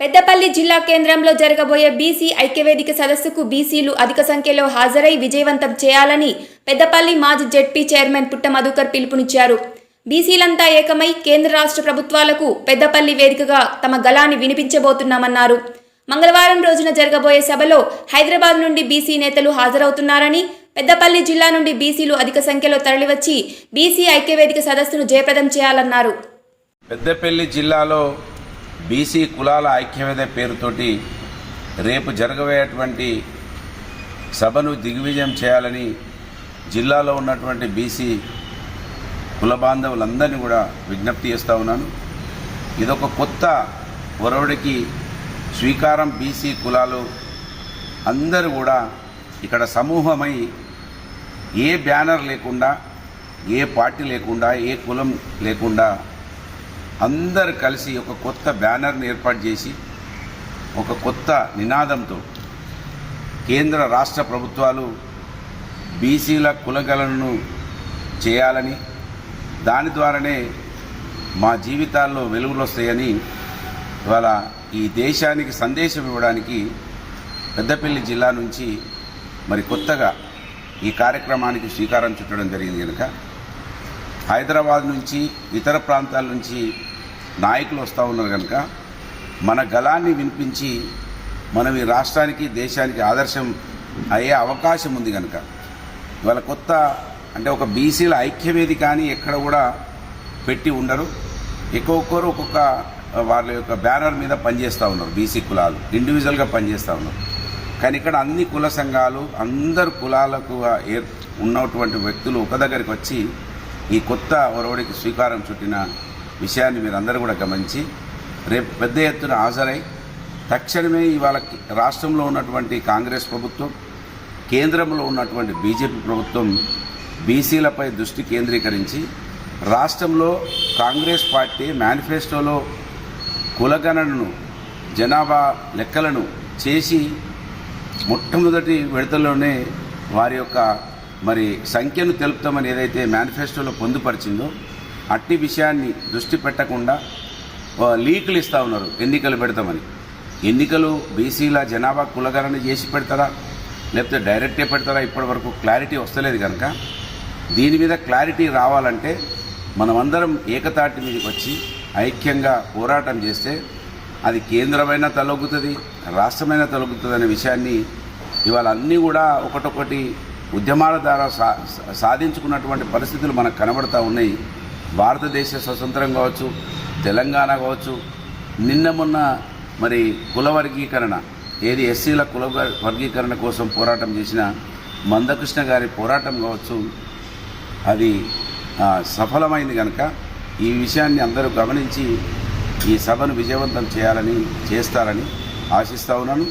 పెద్దపల్లి జిల్లా కేంద్రంలో జరగబోయే బీసీ ఐక్యవేదిక సదస్సుకు బీసీలు అధిక సంఖ్యలో హాజరై విజయవంతం చేయాలని పెద్దపల్లి మాజీ జెడ్పీ చైర్మన్ పుట్ట మధుకర్ పిలుపునిచ్చారు. బీసీలంతా ఏకమై కేంద్ర రాష్ట్ర ప్రభుత్వాలకు పెద్దపల్లి వేదికగా తమ గలాన్ని వినిపించబోతున్నామన్నారు. మంగళవారం రోజున జరగబోయే సభలో హైదరాబాద్ నుండి బీసీ నేతలు హాజరవుతున్నారని పెద్దపల్లి జిల్లా నుండి బీసీలు అధిక సంఖ్యలో తరలివచ్చి బీసీ ఐక్యవేదిక సదస్సును జయప్రదం చేయాలన్నారు. పెద్దపల్లి జిల్లాలో బీసీ కులాల ఐక్యవేద పేరుతోటి రేపు జరగబోయేటువంటి సభను దిగ్విజయం చేయాలని జిల్లాలో ఉన్నటువంటి బీసీ కుల బాంధవులందరినీ కూడా విజ్ఞప్తి చేస్తూ ఉన్నాను. ఇదొక కొత్త ఒరవడికి స్వీకారం బీసీ కులాలు అందరూ కూడా ఇక్కడ సమూహమై ఏ బ్యానర్ లేకుండా ఏ పార్టీ లేకుండా ఏ కులం లేకుండా అందరు కలిసి ఒక కొత్త బ్యానర్ని ఏర్పాటు చేసి ఒక కొత్త నినాదంతో కేంద్ర రాష్ట్ర ప్రభుత్వాలు బీసీల కులగలను చేయాలని దాని ద్వారానే మా జీవితాల్లో వెలుగులు వస్తాయని ఇవాళ ఈ దేశానికి సందేశం ఇవ్వడానికి పెద్దపల్లి జిల్లా నుంచి మరి కొత్తగా ఈ కార్యక్రమానికి శ్రీకారం చుట్టడం జరిగింది కనుక. హైదరాబాద్ నుంచి ఇతర ప్రాంతాల నుంచి నాయకులు వస్తూ ఉన్నారు కనుక మన గలాన్ని వినిపించి మనం ఈ రాష్ట్రానికి దేశానికి ఆదర్శం అయ్యే అవకాశం ఉంది కనుక. ఇవాళ కొత్త అంటే ఒక బీసీల ఐక్యవేది కానీ ఎక్కడ కూడా పెట్టి ఉండరు. ఒక్కొక్కరు ఒక్కొక్క వాళ్ళ యొక్క బ్యానర్ మీద పనిచేస్తూ ఉన్నారు బీసీ కులాలు ఇండివిజువల్గా పనిచేస్తూ ఉన్నారు. కానీ ఇక్కడ అన్ని కుల సంఘాలు అందరు కులాలకు ఏ- ఉన్నటువంటి వ్యక్తులు ఒక దగ్గరికి వచ్చి ఈ కొత్త ఒరవడికి శ్రీకారం చుట్టిన విషయాన్ని మీరందరూ కూడా గమనించి రేపు పెద్ద ఎత్తున హాజరై తక్షణమే ఇవాళ రాష్ట్రంలో ఉన్నటువంటి కాంగ్రెస్ ప్రభుత్వం కేంద్రంలో ఉన్నటువంటి బీజేపీ ప్రభుత్వం బీసీలపై దృష్టి కేంద్రీకరించి రాష్ట్రంలో కాంగ్రెస్ పార్టీ మేనిఫెస్టోలో కులగణనను జనాభా లెక్కలను చేసి మొట్టమొదటి విడతలోనే వారి యొక్క మరి సంఖ్యను తెలుపుతామని ఏదైతే మేనిఫెస్టోలో పొందుపరిచిందో అట్టి విషయాన్ని దృష్టి పెట్టకుండా లీకులు ఇస్తూ ఉన్నారు ఎన్నికలు పెడతామని. ఎన్నికలు బీసీల జనాభా కులగణన చేసి పెడతారా? లేకపోతే డైరెక్టే పెడతారా? ఇప్పటి వరకు క్లారిటీ వస్తలేదు కనుక దీని మీద క్లారిటీ రావాలంటే మనమందరం ఏకతాటి మీదకి వచ్చి ఐక్యంగా పోరాటం చేస్తే అది కేంద్రమైనా తలొగ్గుతుంది రాష్ట్రమైనా తలొగ్గుతుంది అనే విషయాన్ని ఇవాళ అన్నీ కూడా ఒకటొకటి ఉద్యమాల ద్వారా సా సాధించుకున్నటువంటి పరిస్థితులు మనకు కనబడతా ఉన్నాయి. భారతదేశ స్వతంత్రం కావచ్చు తెలంగాణ కావచ్చు నిన్న మొన్న మరి కుల వర్గీకరణ ఏది ఎస్సీల కుల వర్గీకరణ కోసం పోరాటం చేసిన మందకృష్ణ గారి పోరాటం కావచ్చు అది సఫలమైంది కనుక ఈ విషయాన్ని అందరూ గమనించి ఈ సభను విజయవంతం చేయాలని చేస్తారని ఆశిస్తా ఉన్నాను.